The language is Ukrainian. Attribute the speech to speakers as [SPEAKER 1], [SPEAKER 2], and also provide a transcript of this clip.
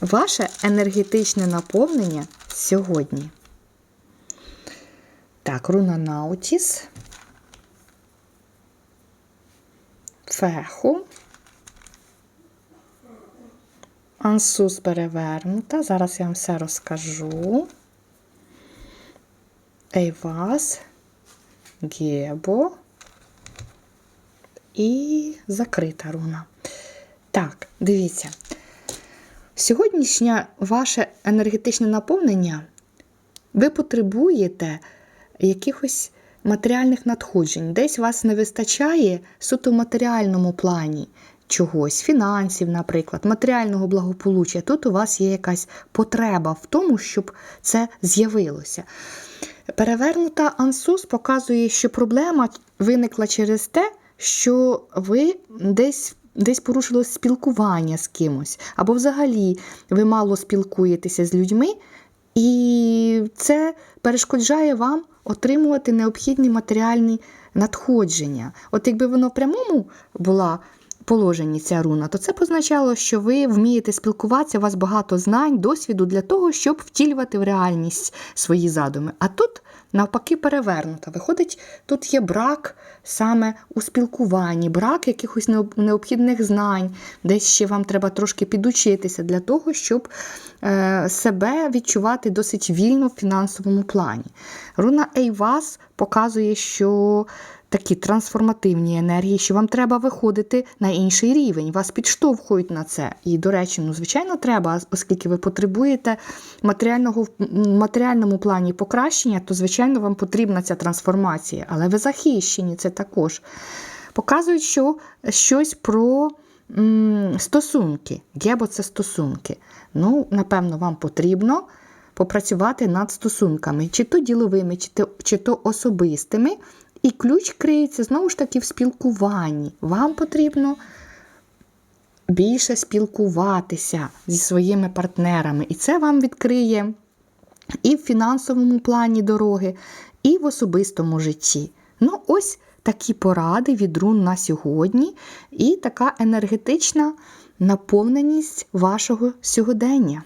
[SPEAKER 1] ваше енергетичне наповнення сьогодні. Так, руна Наутіс. Феху. Ансус перевернута. Зараз я вам все розкажу. Ейвас, Гебо і закрита руна. Так, дивіться. Сьогоднішнє ваше енергетичне наповнення ви потребуєте якихось матеріальних надходжень. Десь вас не вистачає суто в матеріальному плані чогось, фінансів, наприклад, матеріального благополуччя. Тут у вас є якась потреба в тому, щоб це з'явилося. Перевернута ансус показує, що проблема виникла через те, що ви десь. Десь порушилось спілкування з кимось, або взагалі ви мало спілкуєтеся з людьми, і це перешкоджає вам отримувати необхідні матеріальні надходження. От якби воно в прямому була положенні ця руна, то це б означало, що ви вмієте спілкуватися, у вас багато знань, досвіду для того, щоб втілювати в реальність свої задуми. А тут навпаки перевернута. Виходить, тут є брак саме у спілкуванні, брак якихось необхідних знань, десь ще вам треба трошки підучитися для того, щоб е, себе відчувати досить вільно в фінансовому плані. Руна Ейвас показує, що такі трансформативні енергії, що вам треба виходити на інший рівень. Вас підштовхують на це. І, до речі, ну, звичайно, треба, оскільки ви потребуєте матеріального в матеріальному плані покращення, то, звичайно, вам потрібна ця трансформація. Але ви захищені це також. Показують, що щось про стосунки. Гебо це стосунки. Ну, напевно, вам потрібно попрацювати над стосунками, чи то діловими, чи то, чи то особистими. І ключ криється знову ж таки в спілкуванні. Вам потрібно більше спілкуватися зі своїми партнерами. І це вам відкриє і в фінансовому плані дороги, і в особистому житті. Ну, ось такі поради від рун на сьогодні, і така енергетична наповненість вашого сьогодення.